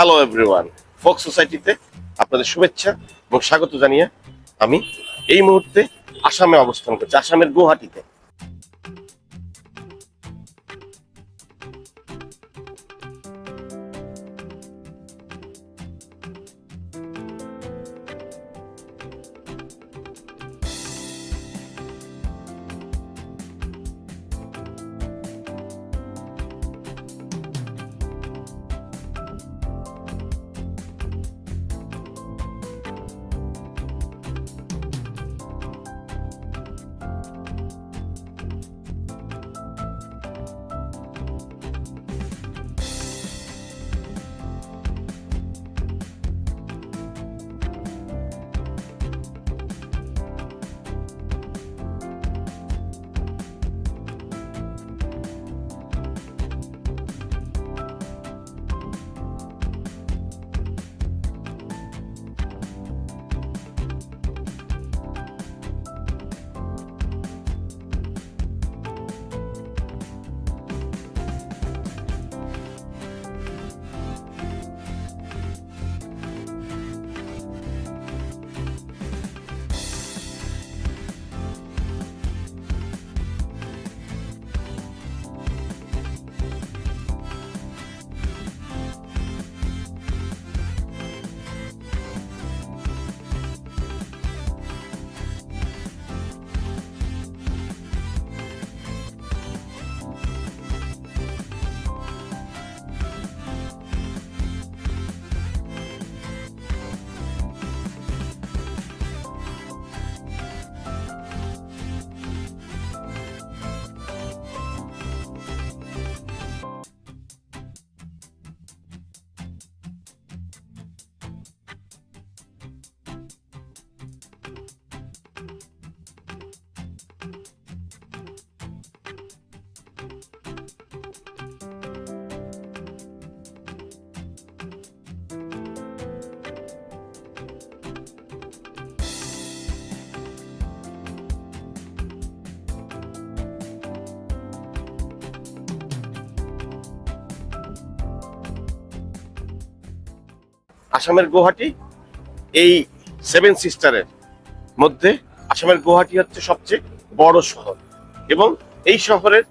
Hello everyone folk সোসাইটিতে আপনাদের শুভেচ্ছা এবং স্বাগত জানিয়ে আমি এই মুহূর্তে আসামে অবস্থান করছি, আসামের গুয়াহাটিতে। আসামের গুয়াহাটি, এই সেভেন সিস্টারের মধ্যে আসামের গুয়াহাটি হচ্ছে সবচেয়ে বড় শহর এবং এই শহরের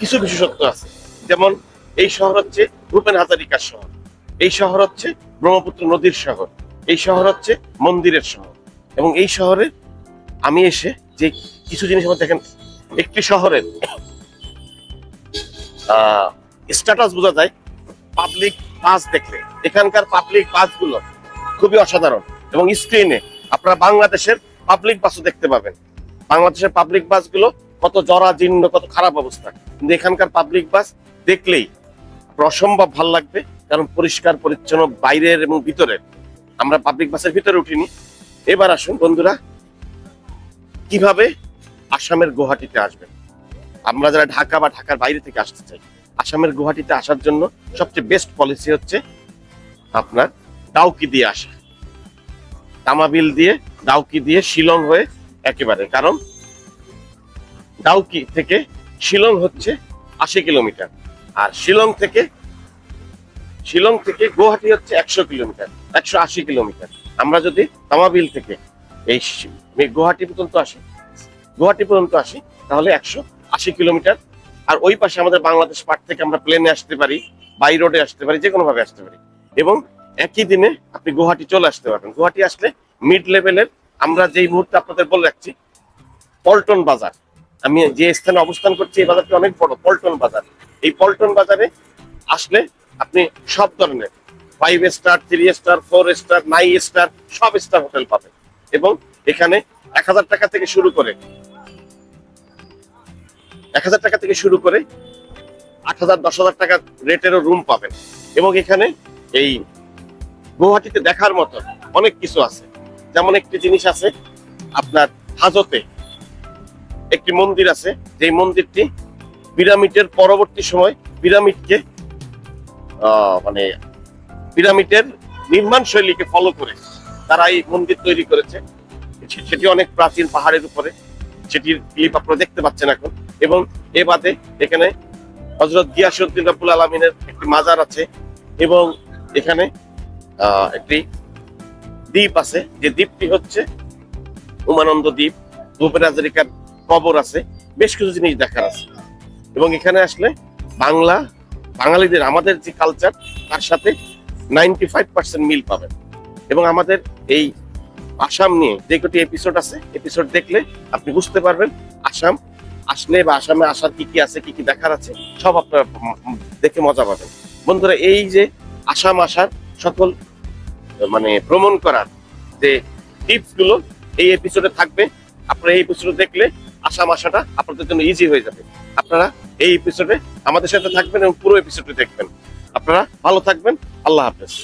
কিছু বিশেষত্ব আছে। যেমন এই শহর হচ্ছে ভূপেন হাজারিকার শহর, এই শহর হচ্ছে ব্রহ্মপুত্র নদীর শহর, এই শহর হচ্ছে মন্দিরের শহর এবং এই শহরে আমি এসে যে কিছু জিনিস আমার দেখেন, একটি শহরের স্ট্যাটাস বোঝা যায় পাবলিক বাস দেখলে, এখানকার পাবলিক বাসগুলো খুবই অসাধারণ এবং স্ক্রিনে আপনারা বাংলাদেশের পাবলিক বাসও দেখতে পাবেন। বাংলাদেশের পাবলিক বাসগুলো কত জরাজীর্ণ কত খারাপ অবস্থা। কিন্তু এখানকার পাবলিক বাস দেখলেই অসম্ভব ভালো লাগবে, কারণ পরিষ্কার, পরিচ্ছন্ন, বাইরের এবং ভিতরের। আমরা পাবলিক বাসের ভিতরে উঠিনি। এবার আসুন বন্ধুরা, কীভাবে আসামের গুয়াহাটিতে আসবেন? আমরা যারা ঢাকা বা ঢাকার বাইরে থেকে আসতে চাই আসামের গুয়াহাটিতে আসার জন্য সবচেয়ে বেস্ট পলিসি হচ্ছে আপনার ডাউকি দিয়ে আসা। তামাবিল দিয়ে, ডাউকি দিয়ে শিলং হয়ে একেবারে। কারণ ডাউকি থেকে শিলং হচ্ছে আশি কিলোমিটার। আর শিলং থেকে শিলং থেকে গুয়াহাটি হচ্ছে একশো কিলোমিটার, একশো আশি কিলোমিটার। আমরা যদি তামাবিল থেকে এই গুয়াহাটি পর্যন্ত আসি, গুয়াহাটি পর্যন্ত আসি, তাহলে একশো আশি কিলোমিটার আর ওই পাশে আমাদের বাংলাদেশ পার্ট থেকে আমরা প্লেনে আসতে পারি বাই রোডে আসতে পারি যে কোনো ভাবে আসতে পারি। এবং একই দিনে আপনি গুয়াহাটি চলে আসতে পারবেন। গুয়াহাটি আসলে মিড লেভেলের আমরা যেই মুহূর্তে আপনাদের বলে রাখছি, পল্টন বাজার। আমি যে স্থানে অবস্থান করছি, এই বাজারটি অনেক বড়, পল্টন বাজার। এই পল্টন বাজারে আসলে আপনি সব ধরনের five star three star four star nine star সব স্টার হোটেল পাবেন। এবং এখানে এক হাজার টাকা থেকে শুরু করে এক হাজার টাকা থেকে শুরু করে আট হাজার, দশ হাজার টাকা রেটেরও রুম পাবেন। এবং এখানে এই গুয়াহাটিতে দেখার মতো অনেক কিছু আছে। যেমন একটি জিনিস আছে, আপনার হাজতে একটি মন্দির আছে, যেই মন্দিরটি পিরামিডের পরবর্তী সময় পিরামিডকে মানে পিরামিডের নির্মাণ শৈলীকে ফলো করে তারা এই মন্দির তৈরি করেছে। সেটি অনেক প্রাচীন পাহাড়ের উপরে। সেটির ক্লিপ আপনারা দেখতে পাচ্ছেন এখন। এবং এ বাদে এখানে হজরত গিয়াসুদ্দিন রাব্বুল আলমিনের একটি মাজার আছে এবং এখানে একটি দ্বীপ আছে। যে দ্বীপটি হচ্ছে উমানন্দ দ্বীপ ভূপেন হাজারিকার কবর আছে, বেশ কিছু জিনিস দেখার আছে। এবং এখানে আসলে বাংলা, বাঙালিদের, আমাদের যে কালচার তার সাথে নাইনটি ফাইভ পার্সেন্ট মিল পাবেন। এবং আমাদের এই আসাম নিয়ে যে কটি এপিসোড আছে এপিসোড দেখলে আপনি বুঝতে পারবেন, আসাম আসলে বা আসামে আসার কি কি আছে, কি কি দেখার আছে, সব আপনারা দেখে মজা পাবেন। বন্ধুরা, এই যে আসাম আসার সকল মানে ভ্রমণ করার যে টিপসগুলো এই এপিসোডে থাকবে। আপনারা এই এপিসোড দেখলে আসাম আসাটা আপনাদের জন্য ইজি হয়ে যাবে। আপনারা এই এপিসোডে আমাদের সাথে থাকবেন এবং পুরো এপিসোডে দেখবেন। আপনারা ভালো থাকবেন। আল্লাহ হাফেজ।